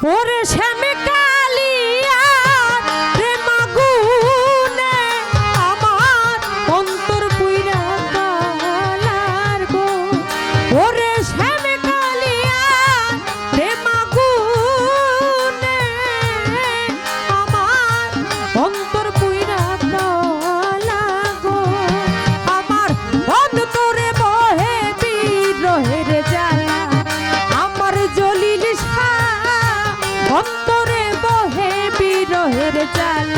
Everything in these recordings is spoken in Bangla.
我的钱 অন্তরে বহে বিরহের চালা।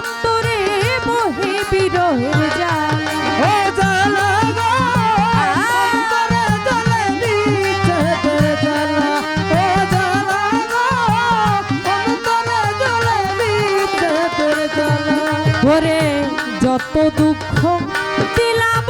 অন্তরে মোহে বিরহের জ্বালা যত দুঃখ দিলাম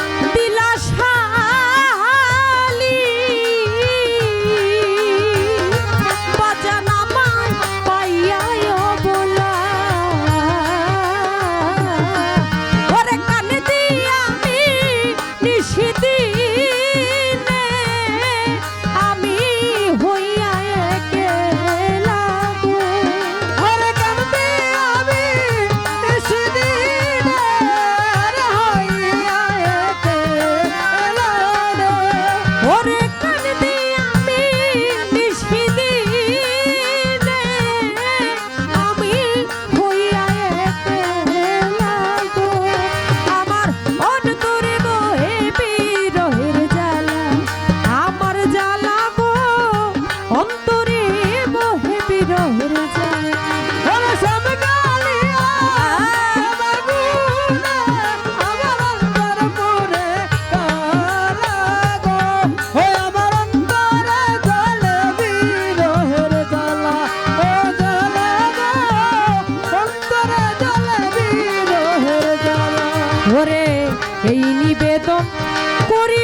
করি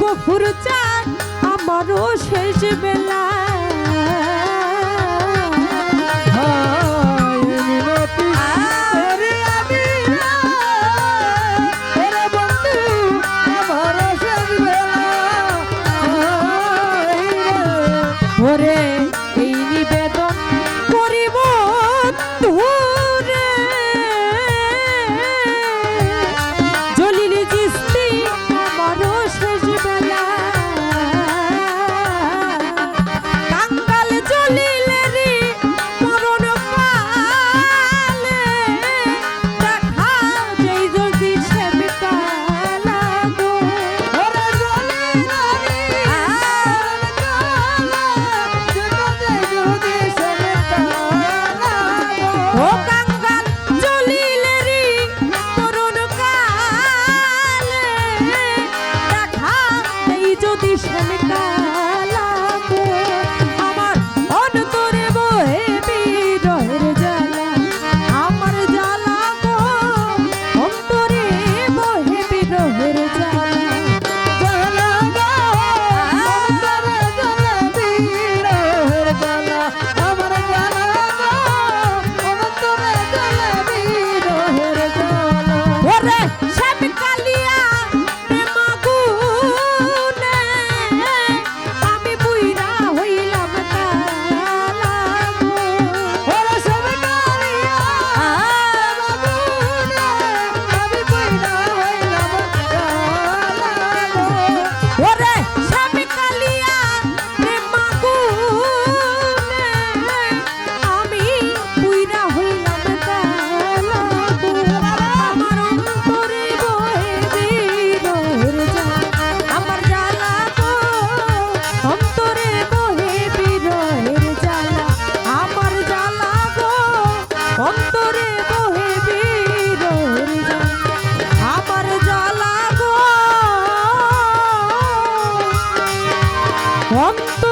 গফুর চান আমারও শেষ বেলা। জ্বালা গো অন্তরে